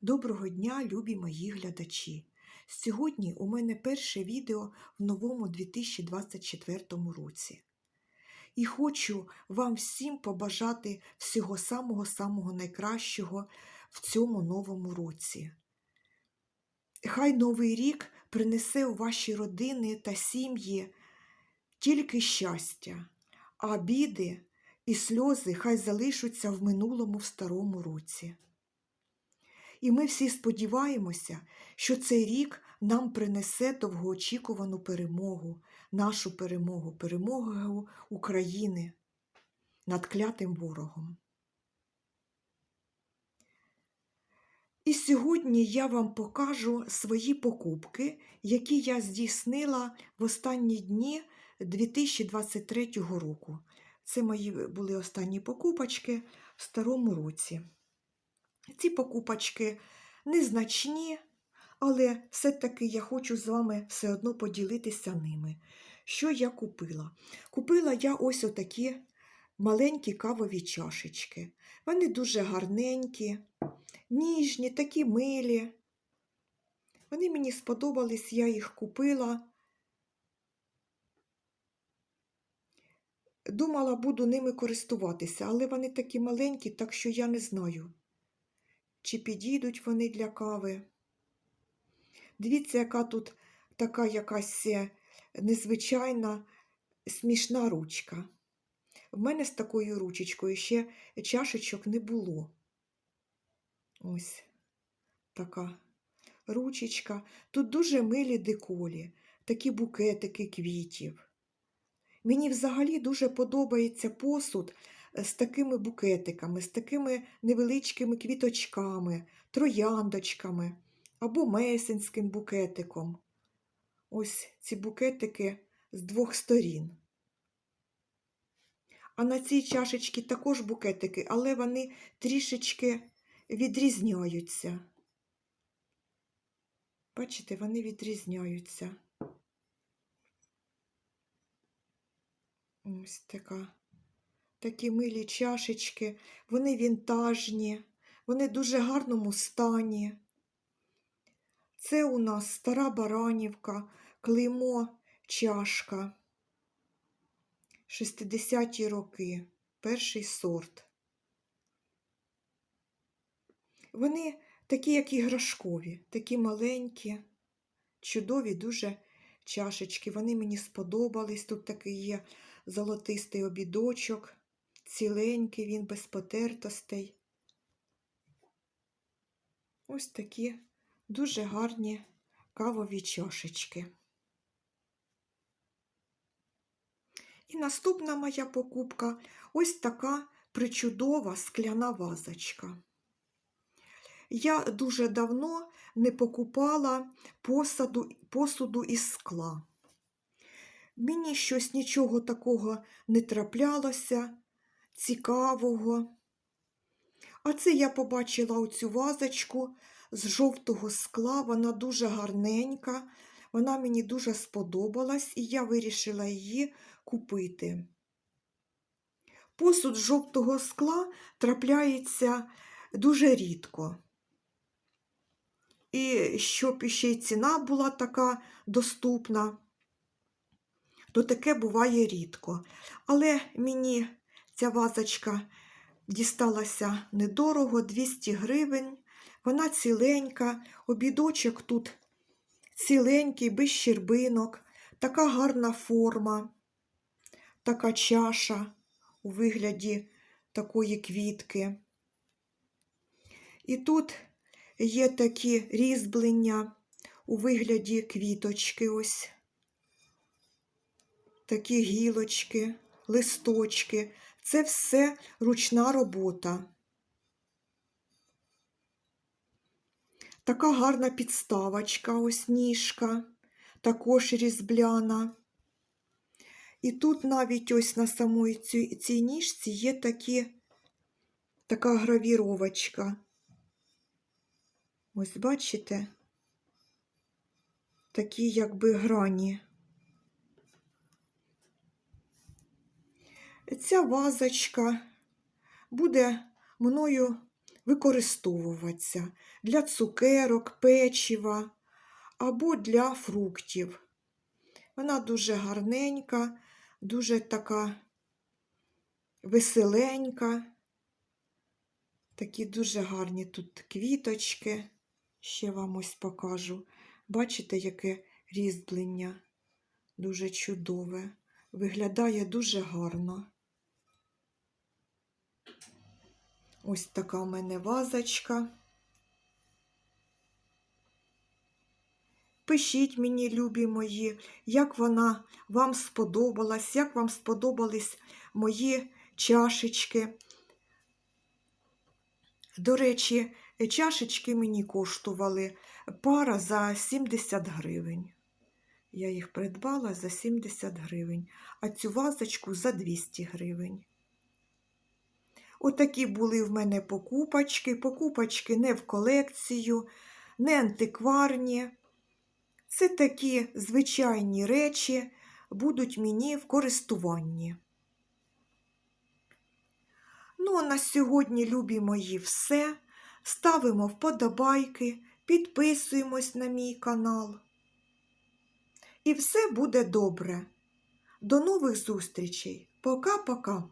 Доброго дня, любі мої глядачі! Сьогодні у мене перше відео в новому 2024 році. І хочу вам всім побажати всього самого-самого найкращого в цьому новому році. Хай Новий рік принесе у ваші родини та сім'ї тільки щастя, а біди і сльози хай залишаться в минулому в старому році. І ми всі сподіваємося, що цей рік нам принесе довгоочікувану перемогу, нашу перемогу, перемогу України над клятим ворогом. І сьогодні я вам покажу свої покупки, які я здійснила в останні дні 2023 року. Це мої були останні покупочки в старому році. Ці покупочки незначні, але все-таки я хочу з вами все одно поділитися ними. Що я купила? Купила я ось отакі маленькі кавові чашечки. Вони дуже гарненькі, ніжні, такі милі. Вони мені сподобались, я їх купила. Думала, буду ними користуватися, але вони такі маленькі, так що я не знаю, чи підійдуть вони для кави. Дивіться, яка тут така якась е, незвичайна смішна ручка. В мене з такою ручечкою ще чашечок не було. Ось така ручечка. Тут дуже милі деколі, такі букетики квітів. Мені взагалі дуже подобається посуд з такими букетиками, з такими невеличкими квіточками, трояндочками або месенським букетиком. Ось ці букетики з двох сторін. А на цій чашечці також букетики, але вони трішечки відрізняються. Бачите, вони відрізняються. Ось така. Такі милі чашечки, вони вінтажні, вони в дуже гарному стані. Це у нас стара баранівка, клеймо чашка. 60-ті роки, перший сорт. Вони такі, як іграшкові, такі маленькі, чудові дуже чашечки. Вони мені сподобались. Тут такий є золотистий обідочок, ціленький він без потертостей. Ось такі дуже гарні кавові чашечки. І наступна моя покупка ось така причудова скляна вазочка. Я дуже давно не покупала посуду, посуду із скла. Мені щось нічого такого не траплялося, цікавого. А це я побачила оцю вазочку з жовтого скла, вона дуже гарненька, вона мені дуже сподобалась, і я вирішила її купити. Посуд жовтого скла трапляється дуже рідко. І щоб ще й ціна була така доступна то таке буває рідко. Але мені ця вазочка дісталася недорого, 200 гривень. Вона ціленька, обідочок тут ціленький, без щербинок, така гарна форма, така чаша у вигляді такої квітки. І тут є такі різьблення у вигляді квіточки ось такі гілочки, листочки. Це все ручна робота. Така гарна підставочка, ось ніжка, також різбляна. І тут навіть ось на самій цій, цій ніжці є такі, така гравіровочка. Ось бачите? Такі якби грані. Ця вазочка буде мною використовуватися для цукерок, печива або для фруктів. Вона дуже гарненька, дуже така веселенька. Такі дуже гарні тут квіточки. Ще вам ось покажу. Бачите, яке різьблення? Дуже чудове. Виглядає дуже гарно. Ось така у мене вазочка. Пишіть мені, любі мої, як вона вам сподобалась, як вам сподобались мої чашечки. До речі, чашечки мені коштували пара за 70 гривень. Я їх придбала за 70 гривень, а цю вазочку за 200 гривень. Отакі були в мене покупочки. Покупочки не в колекцію, не антикварні. Це такі звичайні речі будуть мені в користуванні. Ну, а на сьогодні, любі мої, все. Ставимо вподобайки, підписуємось на мій канал. І все буде добре. До нових зустрічей. Пока-пока.